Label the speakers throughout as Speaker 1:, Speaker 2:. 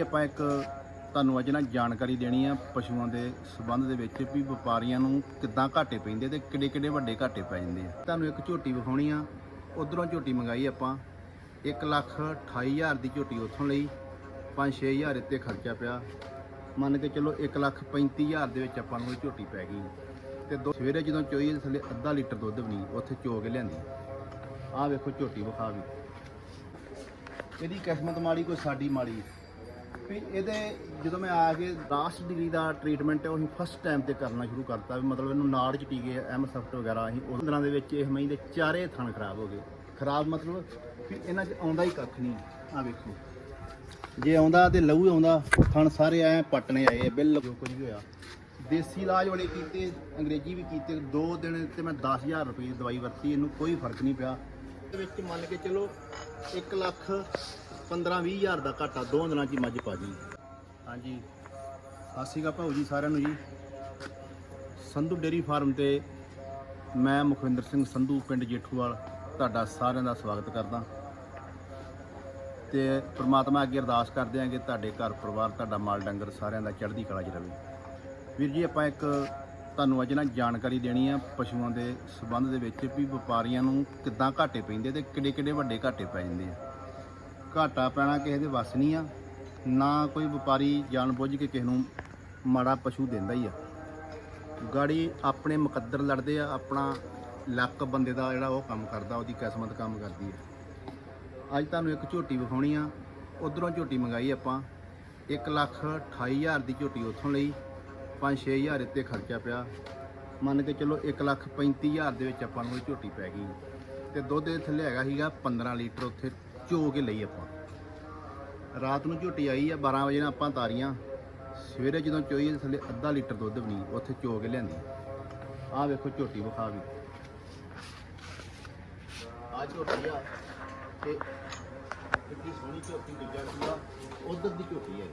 Speaker 1: ਆਪਾਂ ਇੱਕ ਤੁਹਾਨੂੰ ਅੱਜ ਨਾ ਜਾਣਕਾਰੀ ਦੇਣੀ ਆ ਪਸ਼ੂਆਂ ਦੇ ਸਬੰਧ ਦੇ ਵਿੱਚ ਵੀ ਵਪਾਰੀਆਂ ਨੂੰ ਕਿੱਦਾਂ ਘਾਟੇ ਪੈਂਦੇ ਤੇ ਕਿੱਡੇ ਕਿੱਡੇ ਵੱਡੇ ਘਾਟੇ ਪੈ ਜਾਂਦੇ ਆ। ਤੁਹਾਨੂੰ ਇੱਕ ਝੋਟੀ ਵਿਖਾਉਣੀ ਆ, ਉਧਰੋਂ ਝੋਟੀ ਮੰਗਾਈ ਆਪਾਂ। 1 ਲੱਖ 28 ਹਜ਼ਾਰ ਦੀ ਝੋਟੀ ਉੱਥੋਂ ਲਈ 5-6 ਹਜ਼ਾਰ ਇੱਥੇ ਖਰਚਾ ਪਿਆ। ਮੰਨ ਕੇ ਚਲੋ 1 ਲੱਖ 35 ਹਜ਼ਾਰ ਦੇ ਵਿੱਚ ਆਪਾਂ ਨੂੰ ਝੋਟੀ ਪੈ ਗਈ। ਤੇ ਦੋ ਸਵੇਰੇ ਜਦੋਂ ਚੋਈ ਥੱਲੇ ਅੱਧਾ ਲੀਟਰ ਦੁੱਧ ਬਣੀ ਉੱਥੇ ਚੋ ਕੇ ਲਿਆਂਦੀ। ਆਹ ਵੇਖੋ ਝੋਟੀ ਵਿਖਾ ਵੀ ਇਹਦੀ ਕਿਸਮਤ ਮਾੜੀ ਕੋਈ ਸਾਡੀ ਮਾੜੀ ਵੀ ਇਹਦੇ ਜਦੋਂ ਮੈਂ ਆ ਕੇ ਲਾਸਟ ਡਿਗਰੀ ਦਾ ਟ੍ਰੀਟਮੈਂਟ ਉਹ ਅਸੀਂ ਫਸਟ ਟਾਈਮ ਤੇ ਕਰਨਾ ਸ਼ੁਰੂ ਕਰਤਾ ਵੀ ਮਤਲਬ ਇਹਨੂੰ ਨਾੜ ਚ ਟੀਕੇ ਐਮ ਸਫਟ ਵਗੈਰਾ ਅਸੀਂ ਉਸ ਤਰ੍ਹਾਂ ਦੇ ਵਿੱਚ ਇਹ ਮਹੀਂ ਦੇ ਚਾਰੇ ਥਣ ਖਰਾਬ ਹੋ ਗਏ। ਖਰਾਬ ਮਤਲਬ ਵੀ ਇਹਨਾਂ 'ਚ ਆਉਂਦਾ ਹੀ ਕੱਖ ਨਹੀਂ। ਆ ਵੇਖੋ। ਜੇ ਆਉਂਦਾ ਤੇ ਲਹੂ ਆਉਂਦਾ, ਥਣ ਸਾਰੇ ਐ ਪਟਨੇ ਆਏ ਬਿੱਲ ਜੋ ਕੁਝ ਵੀ ਹੋਇਆ। ਦੇਸੀ ਇਲਾਜ ਵਾਲੇ ਕੀਤੇ, ਅੰਗਰੇਜ਼ੀ ਵੀ ਕੀਤੇ, ਦੋ ਦਿਨ ਤੇ ਮੈਂ 10000 ਰੁਪਏ ਦੀ ਦਵਾਈ ਵਰਤੀ, ਇਹਨੂੰ ਕੋਈ ਫ਼ਰਕ ਨਹੀਂ ਪਿਆ। ਦੇ ਵਿੱਚ ਮੰਨ ਕੇ ਚਲੋ 1 ਲੱਖ 15 20 ਹਜ਼ਾਰ ਦਾ ਘਾਟਾ ਦੋ ਦਿਨਾਂ 'ਚ ਹੀ ਮੱਝ ਪਾ ਜੀ ਹਾਂਜੀ। ਸਤਿ ਸ਼੍ਰੀ ਅਕਾਲ ਭਾਊ ਜੀ ਸਾਰਿਆਂ ਨੂੰ ਜੀ। ਸੰਧੂ ਡੇਰੀ ਫਾਰਮ ਤੇ ਮੈਂ ਮੁਖਵਿੰਦਰ ਸਿੰਘ ਸੰਧੂ, ਪਿੰਡ ਜੇਠੂਵਾਲ, ਤੁਹਾਡਾ ਸਾਰਿਆਂ ਦਾ ਸਵਾਗਤ ਕਰਦਾ। ਤੇ ਪ੍ਰਮਾਤਮਾ ਅੱਗੇ ਅਰਦਾਸ ਕਰਦੇ ਹਾਂ ਕਿ ਤੁਹਾਡੇ ਘਰ ਪਰਿਵਾਰ, ਤੁਹਾਡਾ ਮਾਲ ਡੰਗਰ ਸਾਰਿਆਂ ਦਾ ਚੜ੍ਹਦੀ ਕਲਾ 'ਚ ਰਹੇ ਵੀਰ ਜੀ, ਆਪਾਂ ਇੱਕ ਤੁਹਾਨੂੰ ਅੱਜ ਨਾ ਜਾਣਕਾਰੀ ਦੇਣੀ ਆ ਪਸ਼ੂਆਂ ਦੇ ਸਬੰਧ ਦੇ ਵਿੱਚ ਵੀ ਵਪਾਰੀਆਂ ਨੂੰ ਕਿੱਦਾਂ ਘਾਟੇ ਪੈਂਦੇ ਤੇ ਕਿੱਡੇ ਕਿੱਡੇ ਵੱਡੇ ਘਾਟੇ ਪੈ ਜਾਂਦੇ ਆ। ਘਾਟਾ ਪੈਣਾ ਕਿਸੇ ਦੇ ਵੱਸ ਨਹੀਂ ਆ, ਨਾ ਕੋਈ ਵਪਾਰੀ ਜਾਣਬੁੱਝ ਕੇ ਕਿਸੇ ਨੂੰ ਮਾੜਾ ਪਸ਼ੂ ਦਿੰਦਾ ਹੀ ਆ। ਗਾੜੀ ਆਪਣੇ ਮੁਕੱਦਰ ਲੜਦੇ ਆ, ਆਪਣਾ ਲੱਕ ਬੰਦੇ ਦਾ ਜਿਹੜਾ ਉਹ ਕੰਮ ਕਰਦਾ, ਉਹਦੀ ਕਿਸਮਤ ਕੰਮ ਕਰਦੀ ਆ। ਅੱਜ ਤੁਹਾਨੂੰ ਇੱਕ ਝੋਟੀ ਵਿਖਾਉਣੀ ਆ, ਉਧਰੋਂ ਝੋਟੀ ਮੰਗਾਈ ਆਪਾਂ 1 ਲੱਖ 28 ਹਜ਼ਾਰ ਦੀ ਝੋਟੀ ਉੱਥੋਂ ਲਈ 5-6 ਹਜ਼ਾਰ ਇੱਥੇ ਖਰਚਾ ਪਿਆ। ਮੰਨ ਕੇ ਚਲੋ 1 ਲੱਖ 35 ਹਜ਼ਾਰ ਦੇ ਵਿੱਚ ਆਪਾਂ ਨੂੰ ਇਹ ਝੋਟੀ ਪੈ ਗਈ। ਤੇ ਦੁੱਧ ਦੇ ਥੱਲੇ ਹੈਗਾ ਸੀਗਾ 15 ਲੀਟਰ ਉੱਥੇ ਚੋ ਕੇ ਲਈ ਆਪਾਂ। ਰਾਤ ਨੂੰ ਝੋਟੀ ਆਈ ਆ 12 ਵਜੇ ਨਾਲ ਆਪਾਂ ਤਾਰੀਆਂ। ਸਵੇਰੇ ਜਦੋਂ ਚੋਈ, ਥੱਲੇ ਅੱਧਾ ਲੀਟਰ ਦੁੱਧ ਬਣੀ ਉੱਥੇ ਚੋ ਕੇ ਲਿਆਂਦੀ। ਆਹ ਵੇਖੋ ਝੋਟੀ ਵਿਖਾ ਵੀ। ਆ ਝੋਟੀ ਆ, ਤੇ ਕਿੰਨੀ ਸੋਹਣੀ ਝੋਟੀ ਡਿੱਗਿਆ ਸੀਗਾ ਉਧਰ ਦੀ ਝੋਟੀ ਹੈ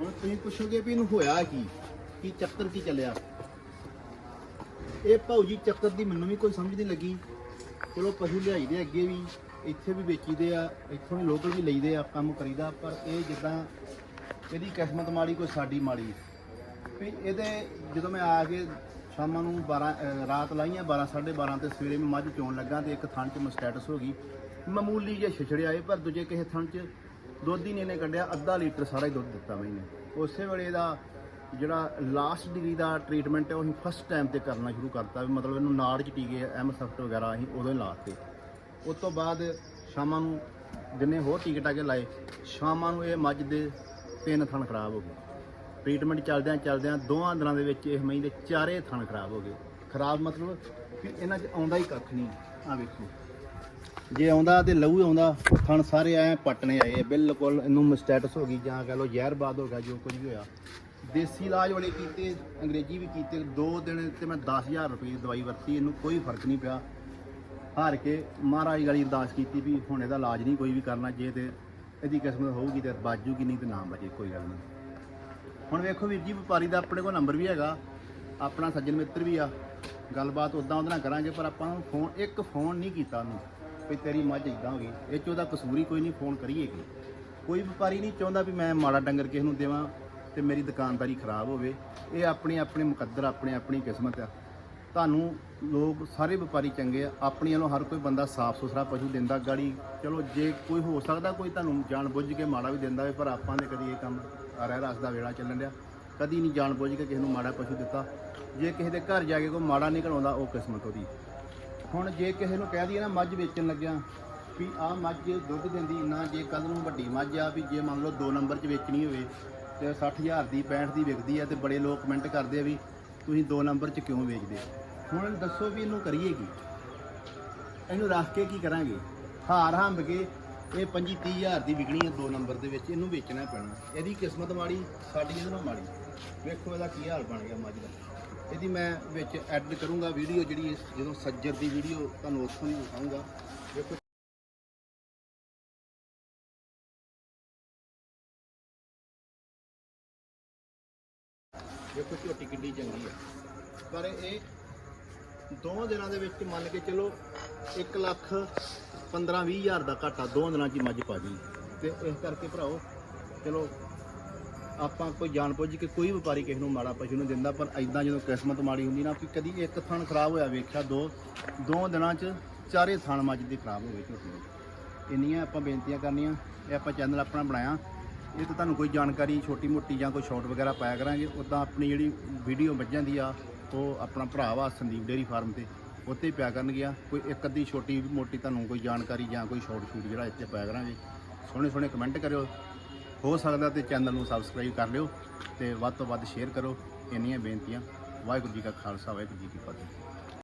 Speaker 1: ਹੁਣ ਤੁਸੀਂ ਪੁੱਛੋਗੇ ਵੀ ਇਹਨੂੰ ਹੋਇਆ ਕੀ? ਕੀ ਚੱਕਰ ਕੀ ਚੱਲਿਆ? ਇਹ ਭਾਉਜੀ ਚੱਕਰ ਦੀ ਮੈਨੂੰ ਵੀ ਕੋਈ ਸਮਝ ਨਹੀਂ ਲੱਗੀ। ਚਲੋ ਪਸ਼ੂ ਲਿਆਈਦੇ ਅੱਗੇ ਵੀ, ਇੱਥੇ ਵੀ ਵੇਚੀਦੇ ਆ, ਇੱਥੋਂ ਵੀ ਲੋਕਲ ਵੀ ਲਈਦੇ ਆ, ਕੰਮ ਕਰੀਦਾ, ਪਰ ਇਹ ਜਿੱਦਾਂ ਇਹਦੀ ਕਿਸਮਤ ਮਾੜੀ, ਕੋਈ ਸਾਡੀ ਮਾੜੀ। ਵੀ ਇਹਦੇ ਜਦੋਂ ਮੈਂ ਆ ਕੇ ਸ਼ਾਮਾਂ ਨੂੰ 12 ਅਹ ਰਾਤ ਲਾਈਆਂ 12 12:30 ਤੇ ਸਵੇਰੇ ਮੈਂ ਮੱਝ ਚੋਣ ਲੱਗਾ ਤੇ ਇੱਕ ਥਣ 'ਚ ਮੈਂ ਮਸਟੈਟਸ ਹੋ ਗਈ। ਮਾਮੂਲੀ ਜਿਹਾ ਛਿਛੜਿਆ ਏ ਪਰ ਦੂਜੇ ਕਿਸੇ ਥਣ 'ਚ ਦੁੱਧ ਹੀ ਨਹੀਂ ਇਹਨੇ ਕੱਢਿਆ, ਅੱਧਾ ਲੀਟਰ ਸਾਰਾ ਹੀ ਦੁੱਧ ਦਿੱਤਾ ਮੈਨੇ। ਉਸੇ ਵੇਲੇ ਦਾ ਜਿਹੜਾ ਲਾਸਟ ਡਿਗਰੀ ਦਾ ਟ੍ਰੀਟਮੈਂਟ ਹੈ, ਉਹ ਅਸੀਂ ਫਸਟ ਟਾਈਮ ਤੇ ਕਰਨਾ ਸ਼ੁਰੂ ਕਰਤਾ ਵੀ ਮਤਲਬ ਇਹਨੂੰ ਨਾੜ 'ਚ ਟੀਕੇ ਐਮ ਸਫਟ ਵਗੈਰਾ ਅਸੀਂ ਉਦੋਂ ਹੀ ਲਾਤੇ। ਉਸ ਤੋਂ ਬਾਅਦ ਸ਼ਾਮਾਂ ਨੂੰ ਜਿੰਨੇ ਹੋਰ ਟੀਕੇ ਟਾਕੇ ਲਾਏ, ਸ਼ਾਮਾਂ ਨੂੰ ਇਹ ਮੱਝ ਦੇ ਤਿੰਨ ਥਣ ਖਰਾਬ ਹੋ ਗਏ। ਟ੍ਰੀਟਮੈਂਟ ਚੱਲਦਿਆਂ ਚੱਲਦਿਆਂ ਦੋਵਾਂ ਦਿਨਾਂ ਦੇ ਵਿੱਚ ਇਹ ਮਹੀਂ ਦੇ ਚਾਰੇ ਥਣ ਖਰਾਬ ਹੋ ਗਏ। ਖਰਾਬ ਮਤਲਬ ਕਿ ਇਹਨਾਂ 'ਚ ਆਉਂਦਾ ਹੀ ਕੱਖ ਨਹੀਂ। ਆ ਵੇਖੋ। ਜੇ ਆਉਂਦਾ ਤੇ ਲਹੂ ਆਉਂਦਾ, ਥਣ ਸਾਰੇ ਐ ਪਟਨੇ ਆਏ, ਬਿਲਕੁਲ ਇਹਨੂੰ ਮਸਟੈਟਸ ਹੋ ਗਈ ਜਾਂ ਕਹ ਲਓ ਜ਼ਹਿਰਬਾਦ ਹੋ ਗਿਆ, ਜੋ ਕੁਝ ਵੀ ਹੋਇਆ। ਦੇਸੀ ਇਲਾਜ ਵਾਲੇ ਕੀਤੇ, ਅੰਗਰੇਜ਼ੀ ਵੀ ਕੀਤੇ, ਦੋ ਦਿਨ ਤੇ ਮੈਂ 10000 ਰੁਪਏ ਦੀ ਦਵਾਈ ਵਰਤੀ, ਇਹਨੂੰ ਕੋਈ ਫ਼ਰਕ ਨਹੀਂ ਪਿਆ। ਹਾਰ ਕੇ ਮਹਾਰਾਜ ਗਾਲੀ ਅਰਦਾਸ ਕੀਤੀ ਵੀ ਹੁਣ ਇਹਦਾ ਇਲਾਜ ਨਹੀਂ, ਕੋਈ ਵੀ ਕਰਨਾ, ਜੇ ਤੇ ਇਹਦੀ ਕਿਸਮਤ ਹੋਊਗੀ ਤੇ ਬਾਜੂਗੀ ਨਹੀਂ ਤੇ ਨਾ ਬਚੇ, ਕੋਈ ਗੱਲ ਨਹੀਂ। ਹੁਣ ਵੇਖੋ ਵੀਰ ਜੀ, ਵਪਾਰੀ ਦਾ ਆਪਣੇ ਕੋਲ ਨੰਬਰ ਵੀ ਹੈਗਾ, ਆਪਣਾ ਸੱਜਣ ਮਿੱਤਰ ਵੀ ਆ, ਗੱਲਬਾਤ ਉਦਾਂ ਉਹਦੇ ਨਾਲ ਕਰਾਂਗੇ, ਪਰ ਆਪਾਂ ਨੂੰ ਫੋਨ, ਇੱਕ ਫੋਨ ਨਹੀਂ ਕੀਤਾ ਉਹਨੂੰ, ਵੀ ਤੇਰੀ ਮੱਝ ਇਦਾਂ ਹੋ ਗਈ, ਇਹ 'ਚ ਉਹਦਾ ਕਸੂਰ ਹੀ ਕੋਈ ਨਹੀਂ, ਫੋਨ ਕਰੀਏ ਕਿ? ਕੋਈ ਵਪਾਰੀ ਨਹੀਂ ਚਾਹੁੰਦਾ ਵੀ ਮੈਂ ਮਾੜਾ ਡੰਗਰ ਕਿਸੇ ਨੂੰ ਦੇਵਾਂ ਤੇ ਮੇਰੀ ਦੁਕਾਨਦਾਰੀ ਖਰਾਬ ਹੋਵੇ, ਇਹ ਆਪਣੇ ਆਪਣੇ ਮੁਕੱਦਰ, ਆਪਣੇ ਆਪਣੀ ਕਿਸਮਤ ਆ। ਤੁਹਾਨੂੰ ਲੋਕ, ਸਾਰੇ ਵਪਾਰੀ ਚੰਗੇ ਆ, ਆਪਣੀ ਵੱਲੋਂ ਹਰ ਕੋਈ ਬੰਦਾ ਸਾਫ਼ ਸੁਥਰਾ ਪਸ਼ੂ ਦਿੰਦਾ, ਗਾੜੀ ਚਲੋ ਜੇ ਕੋਈ ਹੋ ਸਕਦਾ, ਕੋਈ ਤੁਹਾਨੂੰ ਜਾਣ ਬੁੱਝ ਕੇ ਮਾੜਾ ਵੀ ਦਿੰਦਾ ਹੋਵੇ, ਪਰ ਆਪਾਂ ਨੇ ਕਦੀ ਇਹ ਕੰਮ ਰਹਿ ਰਸ ਦਾ ਵੇਲਾ ਚੱਲਣ ਡਿਆ। ਕਦੀ ਨਹੀਂ ਜਾਣ ਬੁੱਝ ਕੇ ਕਿਸੇ ਨੂੰ ਮਾੜਾ ਪਸ਼ੂ ਦਿੱਤਾ। ਜੇ ਕਿਸੇ ਦੇ ਘਰ ਜਾ ਕੇ ਕੋਈ ਮਾੜਾ ਨਿਕਲ ਆਉਂਦਾ ਉਹ ਕਿਸਮਤ ਉਹਦੀ। ਹੁਣ ਜੇ ਕਿਸੇ ਨੂੰ ਕਹਿ ਦਈਏ ਨਾ, ਮੱਝ ਵੇਚਣ ਲੱਗਿਆ, ਵੀ ਆਹ ਮੱਝ ਦੁੱਧ ਦਿੰਦੀ ਨਾ, ਜੇ ਕੱਲ ਨੂੰ ਵੱਡੀ ਮੱਝ ਆ, ਵੀ ਜੇ ਮੰਨ ਲਓ 2 ਨੰਬਰ 'ਚ ਵੇਚਣੀ ਹੋਵੇ ਤੇ 60000 ਦੀ 65 ਦੀ ਵਿਕਦੀ ਆ ਤੇ ਬੜੇ ਲੋਕ ਕਮੈਂਟ ਕਰਦੇ ਆ ਵੀ ਤੁਸੀਂ 2 ਨੰਬਰ 'ਚ ਕਿਉਂ ਵੇਚਦੇ ਹੁਣ ਦੱਸੋ ਵੀ ਇਹਨੂੰ ਕਰੀਏ ਕੀ? ਇਹਨੂੰ ਰੱਖ ਕੇ ਕੀ ਕਰਾਂਗੇ? ਹਾਰ ਹੰਬ ਕੇ ਇਹ 25 30000 ਦੀ ਵਿਕਣੀ ਹੈ 2 ਨੰਬਰ ਦੇ ਵਿੱਚ, ਇਹਨੂੰ ਵੇਚਣਾ ਪੈਣਾ। ਇਹਦੀ ਕਿਸਮਤ ਮਾੜੀ, ਸਾਡੀ ਇਹਦੇ ਨਾਲ ਮਾੜੀ। ਵੇਖੋ ਇਹਦਾ ਕੀ ਹਾਲ ਬਣ ਗਿਆ ਮੱਝ ਦਾ ਇਹਦੀ ਮੈਂ ਵਿੱਚ ਐਡ ਕਰੂੰਗਾ ਵੀਡੀਓ ਜਿਹੜੀ ਜਦੋਂ ਸੱਜਰ ਦੀ ਵੀਡੀਓ ਤੁਹਾਨੂੰ ਉੱਥੋਂ ਹੀ ਦਿਖਾਊਂਗਾ। ਵੇਖੋ ਦੇਖੋ ਝੋਟੀ ਕਿੱਡੀ ਚੰਗੀ ਆ। ਪਰ ਇਹ ਦੋ ਦਿਨਾਂ ਦੇ ਵਿੱਚ ਮੰਨ ਕੇ ਚਲੋ 1 ਲੱਖ 15 20 ਹਜ਼ਾਰ ਦਾ ਘਾਟਾ ਦੋ ਦਿਨਾਂ 'ਚ ਮੱਝ ਪਾ ਜੀ ਤੇ ਇਸ ਕਰਕੇ ਭਰਾਓ ਚਲੋ ਆਪਾਂ ਕੋਈ ਜਾਣ ਬੁੱਝ ਕੇ ਕੋਈ ਵਪਾਰੀ ਕਿਸੇ ਨੂੰ ਮਾੜਾ ਪਸ਼ੂ ਨੂੰ ਦਿੰਦਾ, ਪਰ ਐਦਾਂ ਜਦੋਂ ਕਿਸਮਤ ਮਾੜੀ ਹੁੰਦੀ ਨਾ, ਕਿ ਕਦੀ ਇੱਕ ਥਣ ਖਰਾਬ ਹੋਇਆ ਵੇਖਿਆ, ਦੋ ਦੋ ਦਿਨਾਂ 'ਚ ਚਾਰੇ ਥਣ ਮੱਝ ਦੀ ਖਰਾਬ ਹੋ ਗਈ ਝੋਟੀ ਇੰਨੀਆਂ ਆਪਾਂ ਬੇਨਤੀਆਂ ਕਰਨੀਆਂ, ਇਹ ਆਪਾਂ ਚੈਨਲ ਆਪਣਾ ਬਣਾਇਆ। ਇਹ ਤਾਂ ਤੁਹਾਨੂੰ ਕੋਈ ਜਾਣਕਾਰੀ ਛੋਟੀ ਮੋਟੀ ਜਾਂ ਕੋਈ ਸ਼ਾਰਟ ਵਗੈਰਾ ਪਾਇਆ ਕਰਾਂਗੇ। ਉਦਾਂ ਆਪਣੀ ਜਿਹੜੀ ਵੀਡੀਓ ਮੱਝਾਂ ਦੀ ਆ, ਉਹ ਆਪਣਾ ਭਰਾ ਵਾ ਸੰਦੀਪ ਡੇਰੀ ਫਾਰਮ ਤੇ ਉੱਤੇ ਹੀ ਪਿਆ ਕਰਨਗੀਆਂ ਕੋਈ ਇੱਕ ਅੱਧੀ ਛੋਟੀ ਮੋਟੀ ਤੁਹਾਨੂੰ ਕੋਈ ਜਾਣਕਾਰੀ ਜਾਂ ਕੋਈ ਸ਼ਾਰਟ ਸ਼ੂਟ ਜਿਹੜਾ ਇੱਥੇ ਪਾਇਆ ਕਰਾਂਗੇ। ਸੋਹਣੇ ਸੋਹਣੇ ਕਮੈਂਟ ਕਰਿਓ। ਹੋ ਸਕਦਾ ਤੇ ਚੈਨਲ ਨੂੰ ਸਬਸਕ੍ਰਾਈਬ ਕਰ ਲਿਓ ਤੇ ਵੱਧ ਤੋਂ ਵੱਧ ਸ਼ੇਅਰ ਕਰੋ। ਇੰਨੀਆਂ ਬੇਨਤੀਆਂ। ਵਾਹਿਗੁਰੂ ਜੀ ਕਾ ਖਾਲਸਾ, ਵਾਹਿਗੁਰੂ ਜੀ ਕੀ ਫਤਿਹ।